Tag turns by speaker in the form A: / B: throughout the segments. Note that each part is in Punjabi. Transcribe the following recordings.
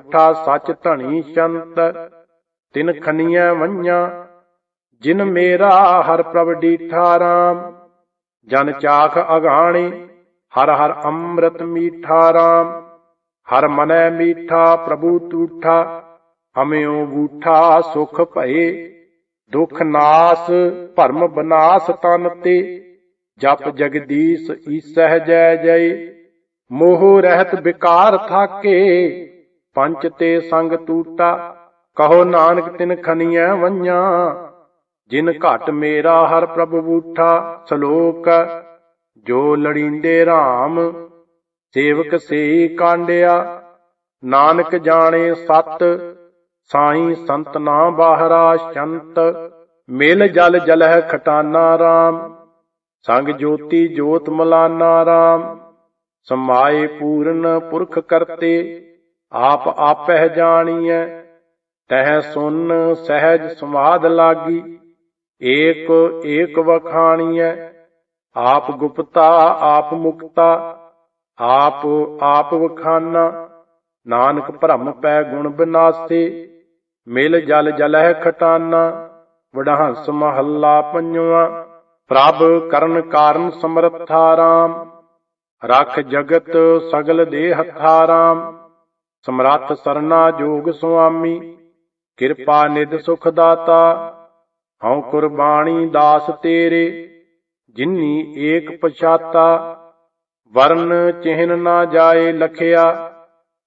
A: ਬੁੱਠਾ ਸੱਚ ਧਣੀ ਚੰਤ ਤਿਨ ਖਨੀਐ ਵੰਨਿਆ ਜਿਨ ਮੇਰਾ ਹਰ ਪ੍ਰਭ ਡੀਠਾ ਰਾਮ, ਜਨ ਚਾਖ ਅਗਾਣੇ, ਹਰ ਹਰ ਅੰਮ੍ਰਿਤ ਮੀਠਾ ਰਾਮ, ਹਰ ਮਨੈ ਮੀਠਾ ਪ੍ਰਭੂ ਤੂਠਾ ਹਮਿਓ ਬੂਠਾ ਸੁਖ ਭਏ, ਦੁਖ ਨਾਸ ਭਰਮ ਬਨਾਸ ਤਨ ਤੇ, ਜਪ ਜਗਦੀਸ਼ ਈਸਹਿ ਜੈ ਜੈ, ਮੋਹ ਰਹਿਤ ਵਿਕਾਰ ਥਾਕੇ ਪੰਚ ਤੇ ਸੰਗ ਟੂਟਾ ਕਹੋ ਨਾਨਕ ਤਿਨ ਖਨੀਐ ਵੰਨਿਆ। ਜਿਨ ਘਟ ਮੇਰਾ ਹਰ ਪ੍ਰਭ ਬੂਠਾ, ਸ਼ਲੋਕ, ਜੋ ਲੜੀਂਦੇ RAM ਸੇਵਕ ਸੇ ਕਾਂਡਿਆ। ਨਾਨਕ ਜਾਣੇ ਸਤ, ਸਾਈ ਸੰਤ ਨਾ ਬਾਹਰਾ ਸ਼ੰਤ, ਮਿਲ ਜਲ ਜਲਹਿ ਖਟਾਨਾ RAM ਸੰਗ ਜੋਤੀ ਜੋਤ ਮਲਾਨਾ RAM ਸਮਾਏ ਪੂਰਨ ਪੁਰਖ ਕਰਤੇ। ਆਪ ਆਪਹਿ ਜਾਣੀਐ, ਤਹਿ ਸੁਨ ਸਹਿਜ ਸੰਵਾਦ ਲਾਗੀ, ਏਕ ਏਕ ਵਖਾਣੀਐ, ਆਪ ਗੁਪਤਾ, ਆਪ ਮੁਕਤਾ, ਆਪ ਆਪ ਵਖਾਨਾ, ਨਾਨਕ ਭ੍ਰਮ ਪੈ ਗੁਣ ਬਿਨਾਸੇ, ਮਿਲ ਜਲ ਜਲਹਿ ਖਟਾਨਾ, ਵਡਹੰਸ ਮਹੱਲਾ ਪੰਜਵਾ, ਪ੍ਰਭ ਕਰਨ ਕਾਰਨ ਸਮਰੱਥਾ ਰਾਮ, ਰਖ ਜਗਤ ਸਗਲ ਦੇ ਹੱਥਾ ਰਾਮ। ਸਮਰੱਥ ਸਰਨਾ ਜੋਗ ਸੁਆਮੀ, ਕਿਰਪਾ ਨਿਧ ਸੁਖ ਦਾਤਾ, ਹਉ ਕੁਰਬਾਨੀ ਦਾਸ ਤੇਰੇ, ਜਿਨੀ ਏਕ ਪਛਾਤਾ, ਵਰਨ ਚਿਹਨ ਨਾ ਜਾਏ ਲਖਿਆ,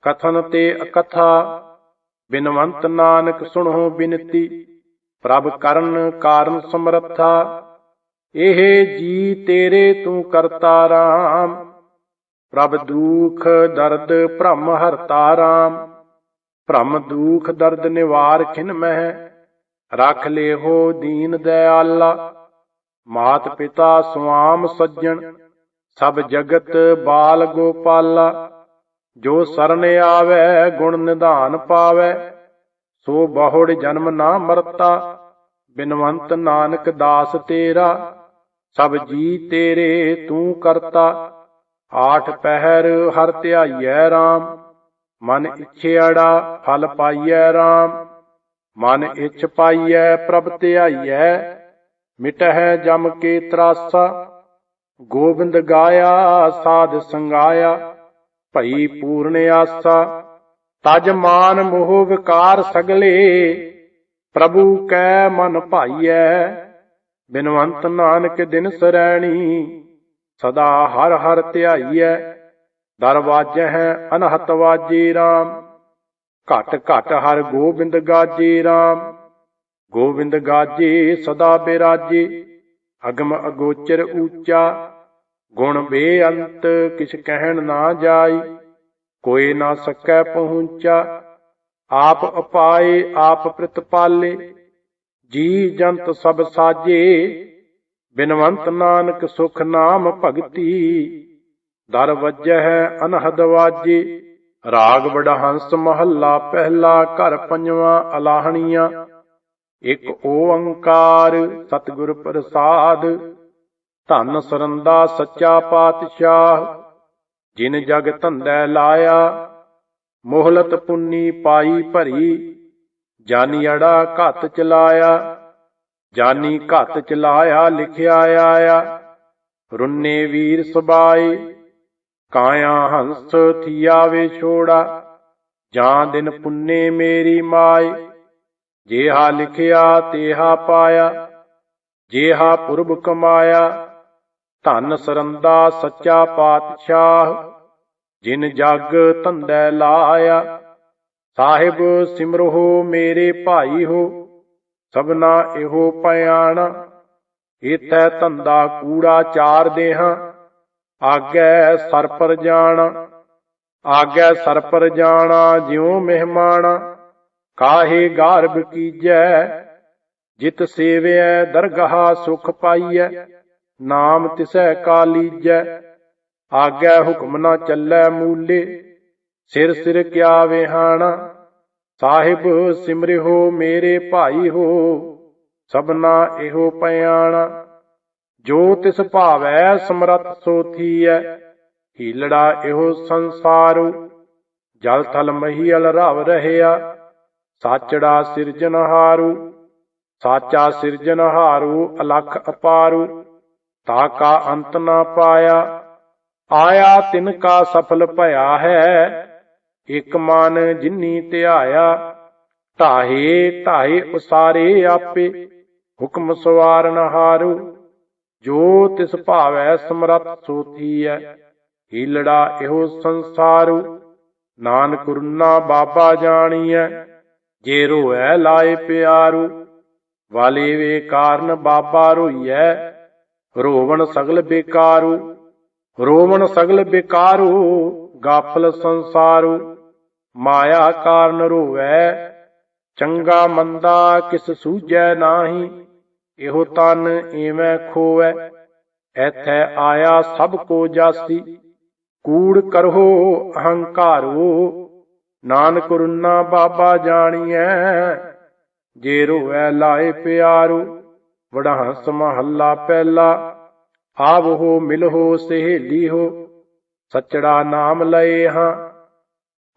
A: ਕਥਨ ਤੇ ਅਕਥਾ, ਬਿਨਵੰਤ ਨਾਨਕ ਸੁਣੋ ਬਿਨਤੀ, ਪ੍ਰਭ ਕਰਨ ਕਾਰਨ ਸਮਰੱਥਾ, ਇਹ ਜੀ ਤੇਰੇ ਤੂੰ ਕਰਤਾ ਰਾਮ। ਪ੍ਰਭ ਦੁਖ ਦਰਦ ਭ੍ਰਮ ਹਰਤਾ ਰਾਮ ਭ੍ਰਮ ਦੁਖ ਦਰਦ ਨਿਵਾਰ ਖਿਨ ਮਹਿ, ਰਖ ਲੇਹੋ ਦੀਨ ਦਇਆਲਾ, ਮਾਤ ਪਿਤਾ ਸੁਆਮ ਸੱਜਣ, ਸਭ ਜਗਤ ਬਾਲ ਗੋਪਾਲਾ, ਜੋ ਸਰਨ ਆਵੇ, ਗੁਣ ਨਿਧਾਨ ਪਾਵੇ, ਸੋ ਬਹੁੜ ਜਨਮ ਨਾ ਮਰਤਾ, ਬਿਨਵੰਤ ਨਾਨਕ ਦਾਸ ਤੇਰਾ, ਸਭ ਜੀ ਤੇਰੇ ਤੂੰ ਕਰਤਾ ਆਠ ਪਹਿਰ ਹਰ ਧਿਆਈਐ RAM ਮਨ ਇਛਿਆੜਾ ਫਲ ਪਾਈਐ RAM ਮਨ ਇਛ ਪਾਈਐ ਪ੍ਰਭ ਧਿਆਈਐ, ਮਿਟਹਿ ਜਮ ਕੇ ਤਰਾਸਾ, ਗੋਬਿੰਦ ਗਾਇਆ, ਸਾਧ ਸੰਗਾਇਆ, ਭਈ ਪੂਰਨ ਆਸਾ, ਤਜ ਮਾਨ ਮੋਹ ਵਿਕਾਰ ਸਗਲੇ, ਪ੍ਰਭੂ ਕੈ ਮਨ ਭਾਈਐ, ਬਿਨਵੰਤ ਨਾਨਕ ਦਿਨ ਸਰੈਣੀ ਸਦਾ ਹਰ ਹਰ ਧਿਆਈਐ ਦਰਵਾਜੇ ਹੈ ਅਨਹਤ ਵਾਜੇ RAM ਘਟ ਘਟ ਹਰ ਗੋਬਿੰਦ ਗਾਜੇ RAM ਗੋਬਿੰਦ ਗਾਜੇ ਸਦਾ ਬਿਰਾਜੇ, ਅਗਮ ਅਗੋਚਰ ਊਚਾ। ਗੁਣ ਬੇਅੰਤ ਕਿਛ ਕਹਿਣ ਨਾ ਜਾਈ, ਕੋਈ ਨਾ ਸਕੈ ਪਹੁੰਚਾ। ਆਪ ਅਪਾਏ, ਆਪ ਪ੍ਰਤਪਾਲੇ, ਜੀ ਜੰਤ ਸਭ ਸਾਜੇ। ਬਿਨਵੰਤ ਨਾਨਕ ਸੁਖ ਨਾਮ ਭਗਤੀ। ਦਰ ਵੱਜਹਿ ਅਨਹਦ ਵਾਜੇ। ਰਾਗ ਵਡਹੰਸ ਮਹੱਲਾ ਪਹਿਲਾ ਘਰ ਪੰਜਵਾਂ ਅਲਾਹਣੀਆਂ। ਇੱਕ ਓੰਕਾਰ ਸਤਿਗੁਰ ਪ੍ਰਸਾਦ। ਧੰਨ ਸਰੰਦਾ ਸੱਚਾ ਪਾਤਸ਼ਾਹ। ਜਿਨ ਜਗ ਧੰਦੈ ਲਾਇਆ, ਮੋਹਲਤ ਪੁੰਨੀ ਪਾਈ ਭਰੀ। ਜਾਨੀ ਅੜਾ ਘਤ ਚਲਾਇਆ। ਜਾਨੀ ਘਤ ਚਲਾਇਆ ਲਿਖਿਆ ਆਇਆ। ਰੁੰਨੇ ਵੀਰ ਸਬਾਏ, ਕਾਇਆ ਹੰਸ ਥੀਆ ਵੇ ਛੋੜਾ। ਜਾਂ ਦਿਨ ਪੁੰਨੇ ਮੇਰੀ ਮਾਈ ਜੇਹਾ ਲਿਖਿਆ ਤੇਹਾ ਪਾਇਆ। ਜੇਹਾ ਪੁਰਬ ਕਮਾਇਆ, ਧਨ ਸਰੰਦਾ ਸੱਚਾ ਪਾਤਸ਼ਾਹ। ਜਿਨ ਜਗ ਧੰਦੈ ਲਾਇਆ, ਸਾਹਿਬ ਸਿਮਰੋ ਮੇਰੇ ਭਾਈ ਹੋ। ਸਭਨਾ ਇਹੋ ਪਿਆਣ ਇਥੈ ਧੰਦਾ ਕੂੜਾ ਚਾਰ ਦੇਹਾਂ। ਆਗੈ ਸਰ ਪਰ ਜਾਣਾ, ਆਗੈ ਸਰ ਪਰ ਜਾਣਾ ਜਿਉ ਮਹਿਮਾਨ। ਕਾਹੇ ਗਾਰਬ ਕੀਜੈ, ਜਿਤ ਸੇਵਿਐ ਦਰਗਾਹ ਸੁਖ ਪਾਈਐ, ਨਾਮ ਤਿਸੈ ਕਾਲੀਜੈ ਆਗੈ ਹੁਕਮ ਨਾ ਚੱਲੈ ਮੂਲੇ, ਸਿਰ ਸਿਰ ਕਿਆ ਵਿਹਾਣਾ। ਸਾਹਿਬ ਸਿਮਰਿਓ ਮੇਰੇ ਭਾਈ ਹੋ, ਸਭਨਾ ਇਹੋ ਪਿਆਣਾ ਜੋ ਤਿਸ ਭਾਵੈ ਸਮਰਤ ਸੋਥੀਐ ਹੀਲੜਾ ਇਹੋ ਸੰਸਾਰੁ। ਜਲ ਥਲ ਮਹੀਲ ਰਵ ਰਹਿਆ, ਸਾਚੜਾ ਸਿਰਜਨਹਾਰੂ ਸਾਚਾ ਸਿਰਜਨਹਾਰੂ ਅਲਖ ਅਪਾਰੂ। ਤਾ ਕਾ ਅੰਤ ਨਾ ਪਾਇਆ, ਆਇਆ ਤਿਨ ਕਾ ਸਫਲ ਭਇਆ ਹੈ। ਇਕ ਮਨ ਜਿਨੀ ਧਿਆਇਆ ਢਾਹੇ ਢਾਹੇ ਉਸਾਰੇ ਆਪੇ, ਹੁਕਮ ਸਵਾਰਨ ਹਾਰੂ, ਜੋ ਤਿਸ ਭਾਵੈ ਸਮਰੱਥ ਸੋ ਹੀਲੜਾ ਇਹੋ ਸੰਸਾਰੂ, ਨਾਨਕ ਰੁਨਾ ਬਾਬਾ ਜਾਣੀਐ, ਜੇ ਰੋਐ ਲਾਏ ਪਿਆਰੂ, ਵਾਲੇ ਵੇ ਕਾਰਨ ਬਾਬਾ ਰੋਈਐ, ਰੋਵਣ ਸਗਲ ਬੇਕਾਰੂ, ਰੋਵਣ ਸਗਲ ਬੇਕਾਰੂ ਗਾਫਲ ਸੰਸਾਰੂ, ਮਾਇਆ ਕਾਰਨ ਰੋਵੈ, ਚੰਗਾ ਮੰਦਾ ਕਿਸ ਸੂਝੈ ਨਾਹੀ, ਇਹੋ ਤਨ ਏਵੇਂ ਖੋਵੈ। ਐਥੈ ਆਇਆ ਸਭ ਕੋ ਜਾਸੀ, ਕੂੜ ਕਰੋ ਅਹੰਕਾਰੋ। ਨਾਨਕ ਰੁਨਾ ਬਾਬਾ ਜਾਣੀਐ, ਜੇ ਰੋਵੈ ਲਾਏ ਪਿਆਰੋ ਪਿਆਰੂ ਵਡਹੰਸ ਮਹੱਲਾ ਪਹਿਲਾ ਮਿਲ ਹੋ ਸਹੇਲੀ ਹੋ ਸਚੜਾ ਨਾਮ ਲਏ ਹਾਂ।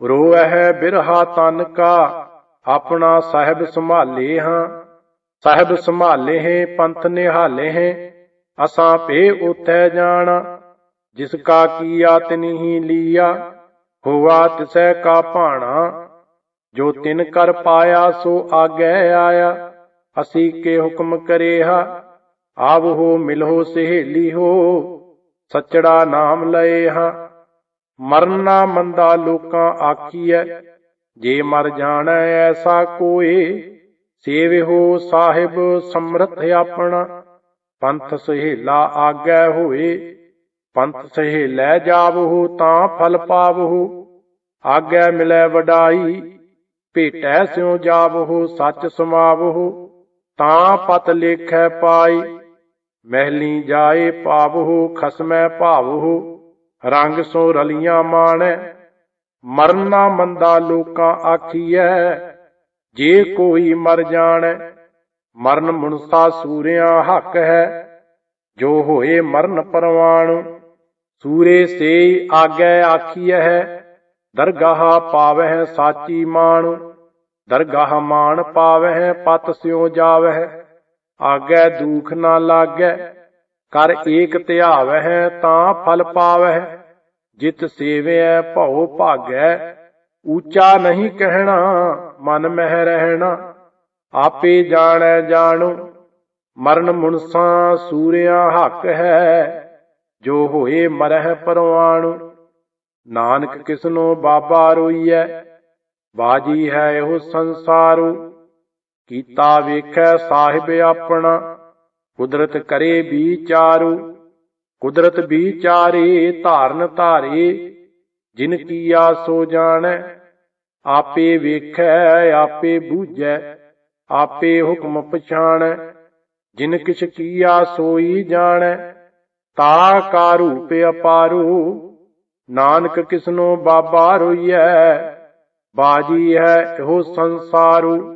A: ਰੋਵਹਿ ਬਿਰਹਾ ਤਨ ਕਾ, ਆਪਣਾ ਸਾਹਿਬ ਸੰਭਾਲੇ ਹਾਂ। ਸਾਹਿਬ ਸੰਭਾਲੇ ਹੈ, ਪੰਥ ਨਿਹਾਲੇ ਹੈ, ਅਸਾਂ ਪੇ ਉਥੈ ਜਾਣਾ। ਜਿਸ ਕਾ ਕੀਆ ਤਿਨਿ ਹੀ ਲੀਆ, ਹੋਆ ਤਿਸੈ ਕਾ ਭਾਣਾ। ਜੋ ਤਿਨ ਕਰ ਪਾਇਆ, ਸੋ ਆਗੈ ਆਇਆ। ਅਸੀਂ ਕੇ ਹੁਕਮ ਕਰੇਹਾ ਹੋ ਮਿਲੋ ਸਹੇਲੀ ਹੋ। ਸੱਚੜਾ ਨਾਮ ਲਏ ਹਾਂ। ਮਰਨਾ ਮੰਦਾ ਲੋਕਾਂ ਆਖੀਐ, ਜੇ ਮਰ ਜਾਣੈ ਐਸਾ ਕੋਏ ਸੇਵਿਓ ਸਾਹਿਬ ਸਮਰਥ ਆਪਣਾ। ਪੰਥ ਸਹੇਲਾ ਆਗੈ ਹੋਏ, ਪੰਥ ਸਹੇਲੈ ਜਾਵਹੁ ਤਾਂ ਫਲ ਪਾਵਹੁ। ਆਗੈ ਮਿਲੈ ਵਡਾਈ, ਭੇਟੈ ਸਿਉ ਜਾਵਹੁ, ਸੱਚ ਸਮਾਵਹੁ, ਤਾਂ ਪਤ ਲੇਖੈ ਪਾਈ। ਮਹਿਲੀ ਜਾਏ ਪਾਵਹੁ, ਖਸਮੈ ਭਾਵਹੁ, ਰੰਗ ਸੋ ਰਲੀਆਂ ਮਾਣੈ। ਮਰਨਾ ਮੰਦਾ ਲੋਕਾਂ ਆਖੀਐ, ਜੇ ਕੋਈ ਮਰ ਜਾਣੈ। ਮਰਨ ਮੁਨਸਾ ਸੂਰਿਆਂ ਹੱਕ ਹੈ, ਜੋ ਹੋਏ ਮਰਨ ਪਰਵਾਣ। ਸੂਰੇ ਸੇ ਆਗੈ ਆਖੀਐ ਹੈ, ਦਰਗਾਹ ਪਾਵਹਿ ਸਾਚੀ ਮਾਣ। ਦਰਗਾਹ ਮਾਣ ਪਾਵਹਿ, ਪਤ ਸਿਉ ਜਾਵਹਿ। ਆਗੈ ਦੁਖ ਨਾ ਲਾਗੈ, ਕਰ ਏਕ ਧਿਆਵਹਿ ਤਾਂ ਫਲ ਪਾਵਹਿ, ਜਿਤ ਸੇਵਿਐ ਭਉ ਭਾਗੈ ਉੱਚਾ ਨਹੀਂ ਕਹਿਣਾ ਮਨ ਮਹਿ ਰਹਿਣਾ, ਆਪੇ ਜਾਣੈ ਜਾਣੋ, ਮਰਨ ਮੁਨਸਾ ਸੂਰਿਆ ਹੱਕ ਹੈ, ਜੋ ਹੋਏ ਮਰਹਿ ਪਰਵਾਣੁ, ਨਾਨਕ ਕਿਸਨੋ ਬਾਬਾ ਰੋਈਐ, ਬਾਜੀ ਹੈ ਉਹ ਸੰਸਾਰੋ ਕੀਤਾ ਵੇਖੈ ਸਾਹਿਬ ਆਪਣਾ। ਕੁਦਰਤ ਕਰੇ ਵਿਚਾਰੂ ਕੁਦਰਤ ਵਿਚਾਰੇ ਧਾਰਨ ਧਾਰੇ, ਜਿਨ ਕੀਆ ਸੋ ਜਾਣੈ, ਆਪੇ ਵੇਖੈ, ਆਪੇ ਬੂਝੈ, ਆਪੇ ਹੁਕਮ ਪਛਾਣੈ। ਜਿਨ ਕਿਛ ਕੀਆ ਸੋਈ ਜਾਣੈ, ਤਾ ਕਾ ਰੂਪ ਅਪਾਰੂ। ਨਾਨਕ ਕਿਸਨੋ ਬਾਬਾ ਰੋਈਐ, ਬਾਜੀ ਹੈ ਇਹੋ ਸੰਸਾਰੂ।